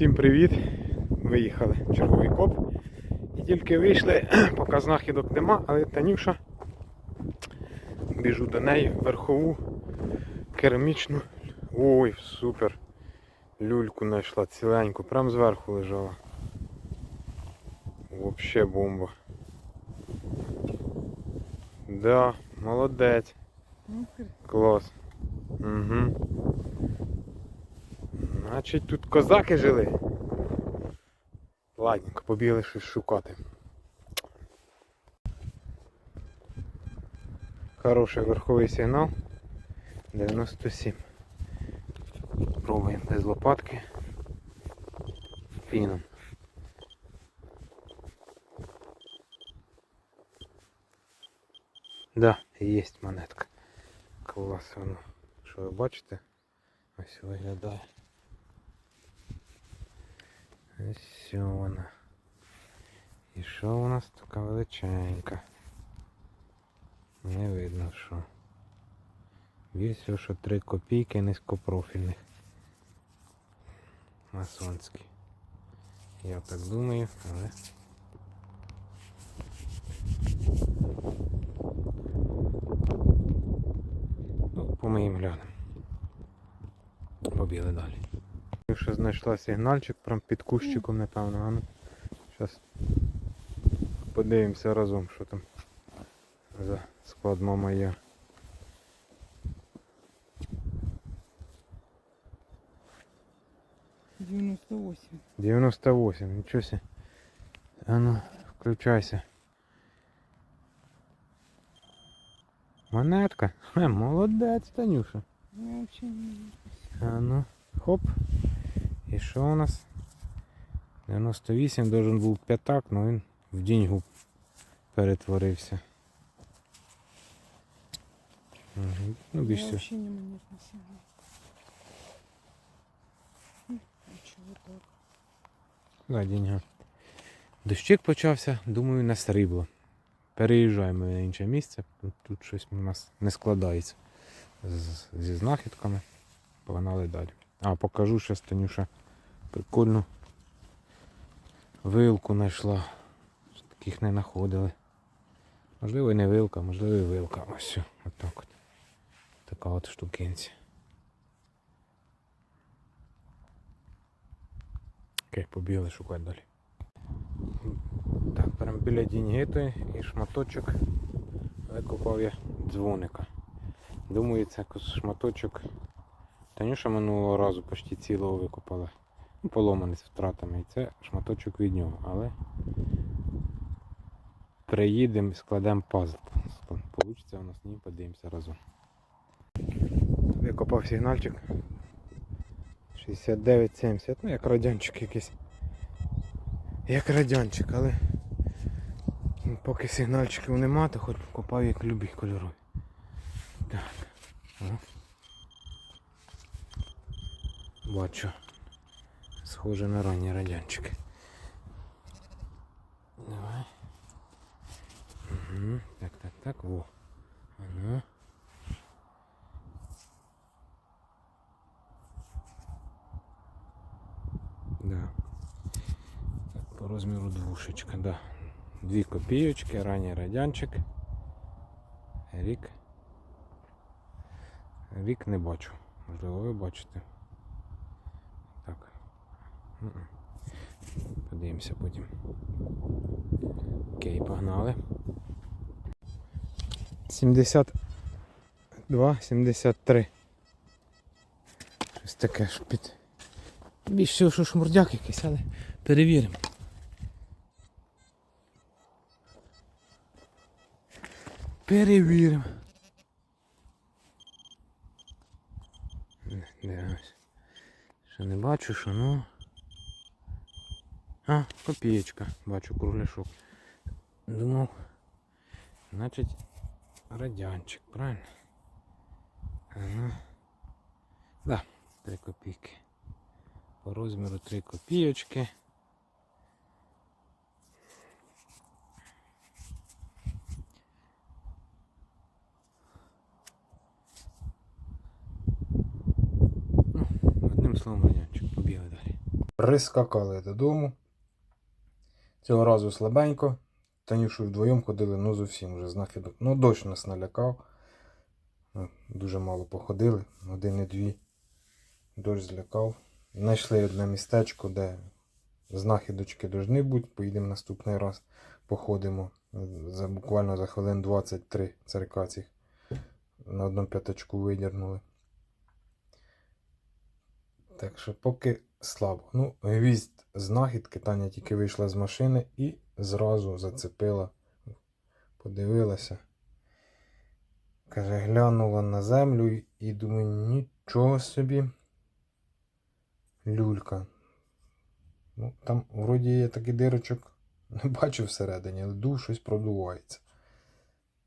Всім привіт! Виїхали черговий коп. І тільки вийшли, поки знахідок нема, але Танюша. Біжу до неї верхову керамічну. Ой, супер! Люльку знайшла ціленьку, прям зверху лежала. Вообще бомба. Да, молодець. Клас. Угу. Значить тут козаки жили. Ладненько, побігли щось шукати. Хороший верховий сигнал. 97. Пробуємо без лопатки. Фіном. Да, є монетка. Клас воно. Що ви бачите? Ось виглядає. Ось вона. І що у нас така величенька? Не видно що. Все, що 3 копійки низькопрофільних. Масонські. Я так думаю, але. Ну, помиємо глянемо. Побіли далі. Ще знайшла сигнальчик прям під кущиком, напевно. А ну, зараз подивимося разом, що там за склад мама є. Девяносто восемь. 98, нічого себе. А ну, включайся. Монетка. Ха, молодець, Танюша. Я вообще не А ну, хоп. І що у нас? 98 должен був п'ятак, але він в деньгу перетворився. Ну, більш Я вообще не монетный сигнал. М, а так? Да, деньга. Дощик почався, думаю, не срібло. Переїжджаємо на інше місце. Тут, тут щось у нас не складається з, зі знахідками. Погнали далі. А, покажу ще Станюша прикольну вилку знайшла. Таких не знаходили. Можливо і не вилка, можливо і вилка. Ось все, отак от. Така от штукенця. Окей, побігли шукати далі. Так, прям біля діньгити і шматочок викопав я дзвоника. Думаю, це шматочок. Танюша минулого разу почти цілого викопала. Поломаний з втратами. І це шматочок від нього, але приїдемо і складемо пазл. Получиться у нас ні, подивимося разом. Викопав сигнальчик. 69-70, ну як радянчик якийсь. Як радянчик, але поки сигнальчиків нема, то хоч копав як любі кольорові. Так. Бачу. Схоже на ранні радянчики. Давай. Угу. Так, так, так, во. Ага. Да. Так, по розміру двушечка, да. Дві копійочки, ранній радянчик. Рік. Рік не бачу. Можливо, ви бачите. Подивимося потім. Окей, погнали. 72, 73. Щось таке ж під. Більше що шмурдяк якийсь, але перевіримо. Перевіримо. Не, не, ось. Ще не бачу, що ну. А, копієчка, бачу кругляшок. Думав. Значить, радянчик, правильно? Ага. Да, три копійки. По розміру 3 копійочки. Ну, одним словом радянчик, побігли далі. прискакали додому. Цього разу слабенько. Танюшу вдвоєм ходили, ну зовсім вже знахідок. Ну, дощ нас налякав. Ну, Дуже мало походили, один і дві. Дощ злякав. Знайшли одне містечко, де знахідочки должны бути. Поїдемо наступний раз, походимо. За, буквально за хвилин 23 царика цих на одну п'ятачку видірнули. Так що поки слабо. Ну, гвіздь знахідки, Таня тільки вийшла з машини і зразу зацепила. Подивилася. Каже, глянула на землю і- думаю, нічого собі. Люлька. Ну, там вроді є такий дирочок, не бачу всередині, але дув щось продувається.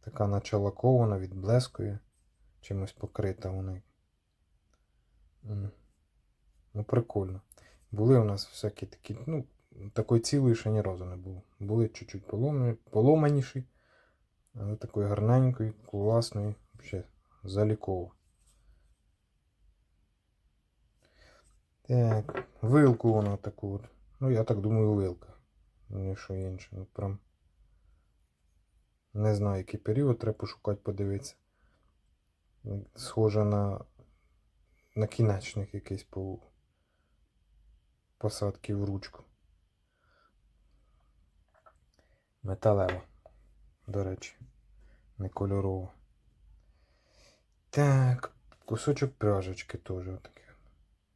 Така наче лакована, відблескує, чимось покрита вона. Ну, прикольно. Були у нас всякі такі, ну, такої цілої ще ні разу не було. Були чуть-чуть поломаніші, але такої гарненької, класної, взагалі заліково. Так, вилку вона таку от. Ну, я так думаю, вилка. Не що інше. Ну, прям. Не знаю, який період, треба пошукати, подивитися. Схоже на, на кінечник якийсь по посадки в ручку. Металева, до речі, не кольорова. Так, кусочок пряжечки теж отакий.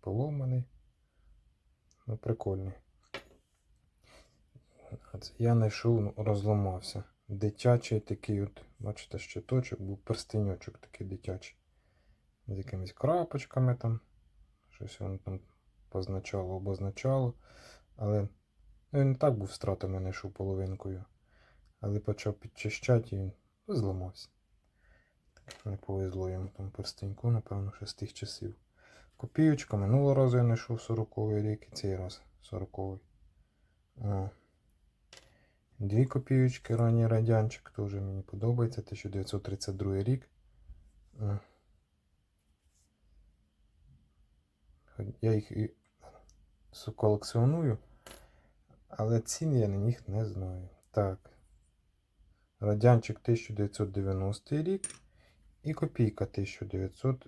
Поломаний. Ну, прикольний. Я знайшов, ну, розламався. Дитячий такий от, бачите, щиточок, був перстеньочок такий дитячий. З якимись крапочками там. Щось воно там позначало, обозначало. Але ну, він не так був стратами, я знайшов половинкою. Але почав підчищати і він зламався. Не повезло йому там перстеньку, напевно, ще з тих часів. Копійочка. Минулого разу я знайшов 40-й рік і цей раз 40-й. О. Дві копійочки ранній радянчик теж мені подобається. 1932 рік. Я їх і колекціоную, але цін я на них не знаю. Так. Радянчик 1990 рік і копійка 1900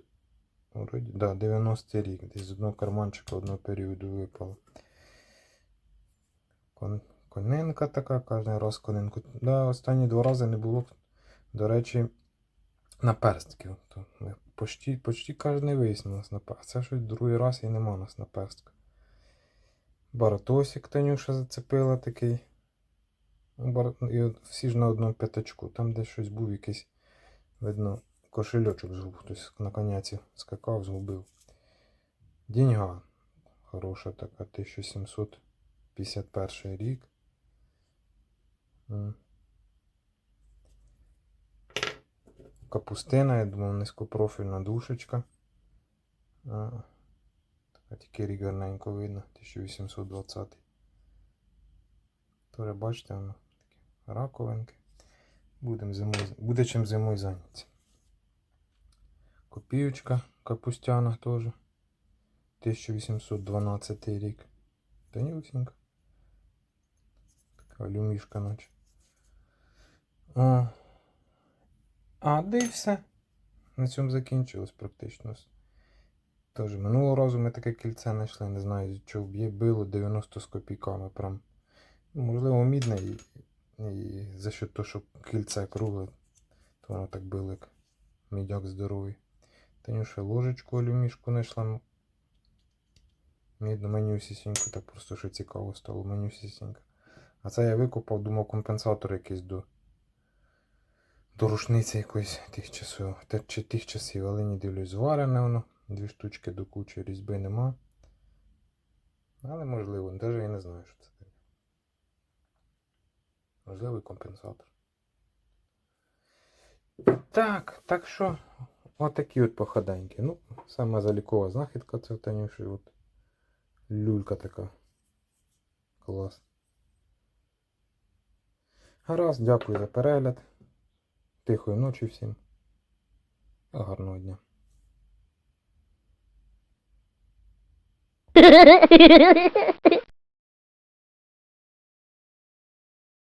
Вроді, да, 90 рік. Десь з одного карманчика одного періоду випало. Кон, конинка така, кожен раз конинку. Да, останні два рази не було, до речі, наперстків. То почти, почти кожен виїзд у нас на А це щось другий раз і нема у нас наперстка. Баратосик Танюша зацепила такий. Бар... І от всі ж на одному п'ятачку. Там десь щось був якийсь, видно, кошельочок згуб. Хтось на коняці скакав, згубив. Деньга. Хороша така, 1751 рік. Капустина, я думав, низькопрофільна душечка. А, тільки рік гарненько видно, 1820. Тож бачите, воно такі раковинки. Будем зимою, буде чим зимою зайнятися. Копійочка капустяна теж. 1812 рік. Тонюсінька. Така люмішка наче. О. А, де й все. На цьому закінчилось практично. Тож, минулого разу ми таке кільце знайшли, не знаю, чого б'є, било 90 з копійками. Прям. Можливо, мідне і, і за що то, що кільце кругле, то воно так било, як мідяк здоровий. Танюша ложечку алюмішку знайшла. Мідну менюсісіньку, так просто що цікаво стало, менюсісінька. А це я викопав, думав компенсатор якийсь до, до рушниці якоїсь тих часів, чи тих часів, але не дивлюсь, зварене воно. Дві штучки до кучі різьби нема. Але можливо, навіть я не знаю, що це таке. Можливий компенсатор. Так, так що, отакі от походеньки. Ну, саме залікова знахідка це Танюші. От люлька така. Клас. Гаразд, дякую за перегляд. Тихої ночі всім. Гарного дня.